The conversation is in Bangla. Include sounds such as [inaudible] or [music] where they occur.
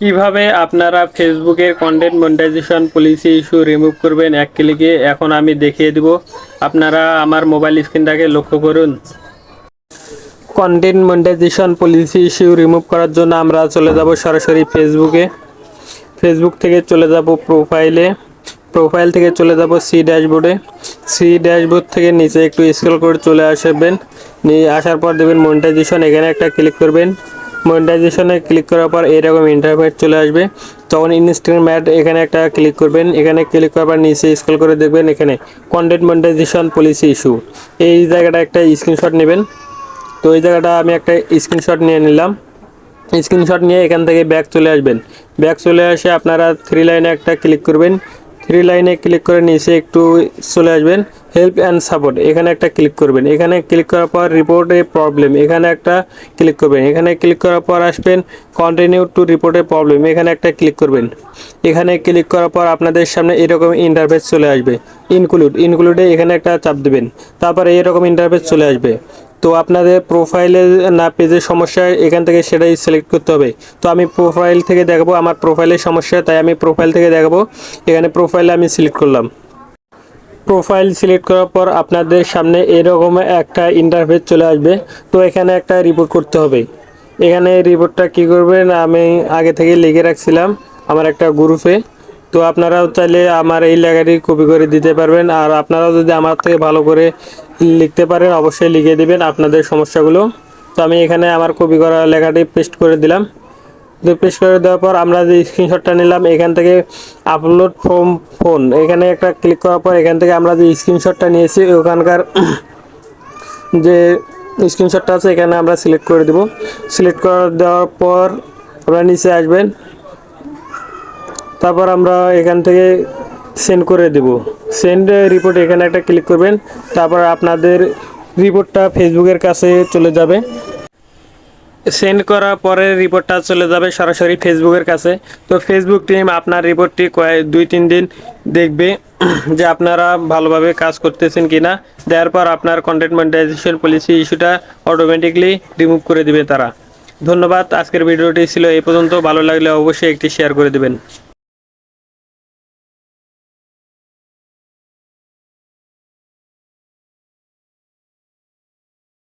কীভাবে আপনারা ফেসবুকের content monetization policy issue remove করবেন এক ক্লিকে এখন আমি দেখিয়ে দিব। আপনারা আমার মোবাইল স্ক্রিনটাকে লক্ষ্য করুন। Content monetization policy issue remove করার জন্য আমরা চলে যাব সরাসরি ফেসবুকে ফেসবুক থেকে চলে যাব প্রোফাইলে প্রোফাইল থেকে চলে যাব সি ড্যাশবোর্ডে সি ড্যাশবোর্ড থেকে নিচে একটু স্ক্রল করে চলে আসবেন। নিয়ে আসার পর দেবেন মনিটাইজেশন এখানে একটা ক্লিক করবেন। মনিটাইজেশনে ক্লিক করার পর এরকম ইন্টারফেস চলে আসবে। তখন ইনস্ট্যান্ট ম্যাট এখানে একটা ক্লিক করবেন। এখানে ক্লিক করার পর নিচে স্ক্রল করে দেখবেন এখানে কন্টেন্ট মনিটাইজেশন পলিসি ইস্যু এই জায়গাটা একটা স্ক্রিনশট নেবেন। তো এই জায়গাটা আমি একটা স্ক্রিনশট নিয়ে নিলাম। স্ক্রিনশট নিয়ে এখান থেকে ব্যাক চলে আসবেন। ব্যাক চলে আসে আপনারা থ্রি লাইনে একটা ক্লিক করবেন। থ্রি লাইনে ক্লিক করে নিচে একটু চলে আসবেন। হেল্প অ্যান্ড সাপোর্ট এখানে একটা ক্লিক করবেন। এখানে ক্লিক করার পর রিপোর্ট প্রবলেম এখানে একটা ক্লিক করবেন। এখানে ক্লিক করার পর আসবেন কন্টিনিউ টু রিপোর্ট প্রবলেম এখানে একটা ক্লিক করবেন। এখানে ক্লিক করার পর আপনাদের সামনে এরকম ইন্টারফেস চলে আসবে। ইনক্লুড ইনক্লুডে এখানে একটা চাপ দেবেন। তারপরে এরকম ইন্টারফেস চলে আসবে। তো আপনাদের প্রোফাইলে না পেজের সমস্যা, এখান থেকে সেটাই সিলেক্ট করতে হবে। তো আমি প্রোফাইল থেকে দেখাবো। আমার প্রোফাইলের সমস্যা, তাই আমি প্রোফাইল থেকে দেখাবো। এখানে প্রোফাইলে আমি সিলেক্ট করলাম। প্রোফাইল সিলেক্ট করার পর আপনাদের সামনে এরকম একটা ইন্টারফেস চলে আসবে। তো এখানে একটা রিপোর্ট করতে হবে। এখানে রিপোর্টটা কি করবেন? আমি আগে থেকে লিখে রাখছিলাম আমার একটা গ্রুপে তো আপনারাও চাইলে আমার এই লেখাটি কপি করে দিতে পারবেন। আর আপনারাও যদি আমার থেকে ভালো করে লিখতে পারেন, অবশ্যই লিখে দিবেন আপনাদের সমস্যাগুলো। তো আমি এখানে আমার কপি করা লেখাটি পেস্ট করে দিলাম। পেস্ট করে দেওয়ার পর আমরা যে স্ক্রিনশটটা নিলাম, এখান থেকে আপলোড ফ্রম ফোন এখানে একটা ক্লিক করার পর এখান থেকে আমরা যে স্ক্রিনশটটা নিয়েছি, ওখানকার [clears throat] যে স্ক্রিনশটটা আছে, এখানে আমরা সিলেক্ট করে দেব। সিলেক্ট করে দেওয়ার পর আপনারা নিচে আসবেন। তারপর আমরা এখান থেকে সেন্ড করে দেব। সেন্ড রিপোর্ট এখানে একটা ক্লিক করবেন। তারপর আপনাদের রিপোর্টটা ফেসবুকের কাছে চলে যাবে। সেন্ড করার পরে রিপোর্টটা চলে যাবে সরাসরি ফেসবুকের কাছে। তো ফেসবুক টিম আপনার রিপোর্টটি কয়েক, দুই, তিন দিন দেখবে [clears throat] যে আপনারা ভালোভাবে কাজ করতেছেন কি না দেওয়ার পর আপনার কন্টেন্ট মনিটাইজেশন পলিসি ইস্যুটা অটোমেটিকলি রিমুভ করে দিবে তারা। ধন্যবাদ, আজকের ভিডিওটি ছিল এই পর্যন্ত। ভালো লাগলে অবশ্যই একটি শেয়ার করে দিবেন।